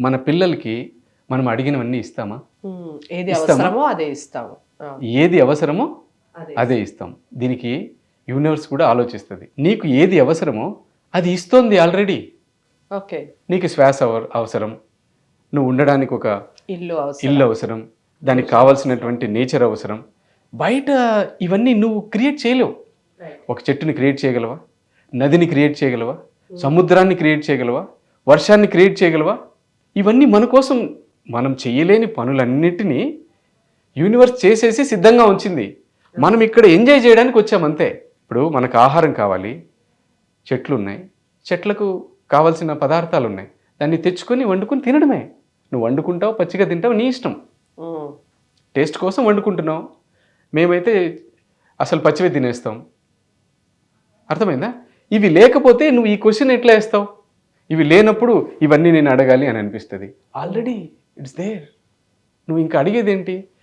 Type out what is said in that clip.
మన పిల్లలకి మనం అడిగినవన్నీ ఇస్తామా? ఏది? అవసరమో అదే ఇస్తాము. ఏది అవసరమో అదే ఇస్తాం. దీనికి యూనివర్స్ కూడా ఆలోచిస్తుంది. నీకు ఏది అవసరమో అది ఇస్తోంది ఆల్రెడీ. ఓకే. నీకు శ్వాస అవ- అవసరం. నువ్వు ఉండడానికి ఒక ఇల్లు ఇల్లు అవసరం. దానికి కావాల్సినటువంటి నేచర్ అవసరం. బయట ఇవన్నీ నువ్వు క్రియేట్ చేయలేవు. ఒక చెట్టుని క్రియేట్ చేయగలవా? నదిని క్రియేట్ చేయగలవా? సముద్రాన్ని క్రియేట్ చేయగలవా? వర్షాన్ని క్రియేట్ చేయగలవా? ఇవన్నీ మన కోసం మనం చేయలేని పనులన్నిటినీ యూనివర్స్ చేసేసి సిద్ధంగా ఉంచింది. మనం ఇక్కడ ఎంజాయ్ చేయడానికి వచ్చాం అంతే. ఇప్పుడు మనకు ఆహారం కావాలి చెట్లు ఉన్నాయి చెట్లకు కావాల్సిన పదార్థాలు ఉన్నాయి దాన్ని తెచ్చుకొని వండుకొని తినడమే. నువ్వు వండుకుంటావు పచ్చిగా తింటావు నీ ఇష్టం. టేస్ట్ కోసం వండుకుంటున్నాం మేమైతే అసలు పచ్చివే తినేస్తాం. అర్థమైందా? ఇవి లేకపోతే నువ్వు ఈ క్వశ్చన్ ఎట్లా వేస్తావు? ఇవి లేనప్పుడు ఇవన్నీ నేను అడగాలి అని అనిపిస్తుంది. ఆల్రెడీ ఇట్స్ దేర్ నువ్వు ఇంకా అడిగేది ఏంటి